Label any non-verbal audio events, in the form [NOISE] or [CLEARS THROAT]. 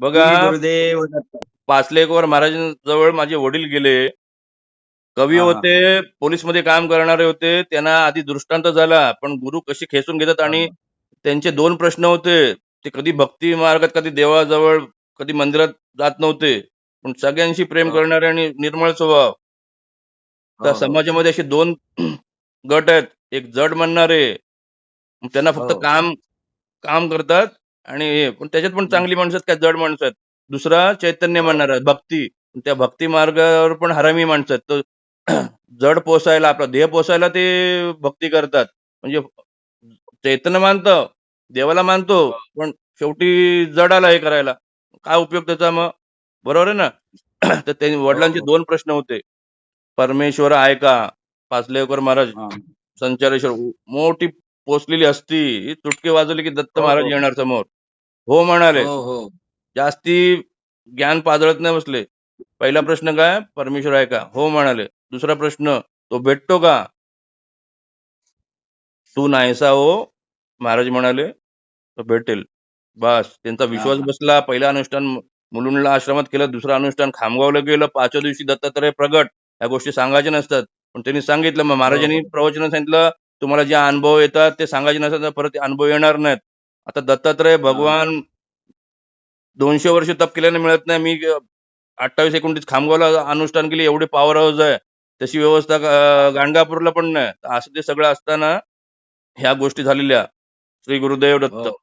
बघा गुरुदेव दत्त. पाचलेकवर महाराजांजवळ माझे वडील गेले कवी. होते पोलीसमध्ये काम करणारे होते त्यांना आधी दृष्टांत झाला पण गुरु कशी खेचून घेतात आणि त्यांचे दोन प्रश्न होते ते कधी भक्ती मार्गात कधी देवाजवळ कधी मंदिरात जात नव्हते पण सगळ्यांशी प्रेम. करणारे आणि निर्मळ स्वभाव त्या हो. समाजामध्ये असे दोन गट आहेत एक जड म्हणणारे त्यांना फक्त हो. काम काम करतात आणि हे पण त्याच्यात पण चांगली माणसं आहेत काय जड माणसं आहेत. दुसरा चैतन्य. म्हणणार भक्ती. त्या भक्ती मार्गावर पण हरामी माणसं आहेत. तो [CLEARS THROAT] जड पोसायला आपला देह पोसायला ते भक्ती करतात. म्हणजे चैतन्य मानतो देवाला मानतो पण शेवटी जडाला हे करायला. काय उपयोग त्याचा मग? बरोबर आहे ना? [CLEARS THROAT] तर त्यांनी वडिलांचे हो. दोन प्रश्न होते. परमेश्वर आहे का? पाचलेकर महाराज. संचारेश्वर मोठी पोचलेली असती चुटके वाजवले की दत्त हो, महाराज हो. येणार समोर. हो म्हणाले. हो हो. जास्ती ज्ञान पाजळत नाही बसले. पहिला प्रश्न काय? परमेश्वर आहे का? हो म्हणाले. दुसरा प्रश्न तो भेटतो का? तू नाहीसा हो महाराज म्हणाले. तो भेटेल. बस. त्यांचा विश्वास हा. बसला. पहिला अनुष्ठान मुलुंडला आश्रमात केलं. दुसरं अनुष्ठान खामगावला गेलं. पाचव्या दिवशी दत्तात्रय प्रगट. या गोष्टी सांगायच्या नसतात. पण त्यांनी सांगितलं. मग महाराजांनी. प्रवचन सांगितलं. तुम्हाला जे अनुभव येतात ते सांगायचे नसतात परत ते अनुभव येणार नाहीत. आता दत्तात्रय भगवान दोनशे वर्ष तप केल्याने मिळत नाही. मी अठ्ठावीस एकोणतीस खामगावला अनुष्ठान केली. एवढी पॉवर हाऊस आहे. तशी व्यवस्था गाणगापूरला पण नाही. असं ते सगळं असताना ह्या गोष्टी झालेल्या. श्री गुरुदेव दत्त. हो.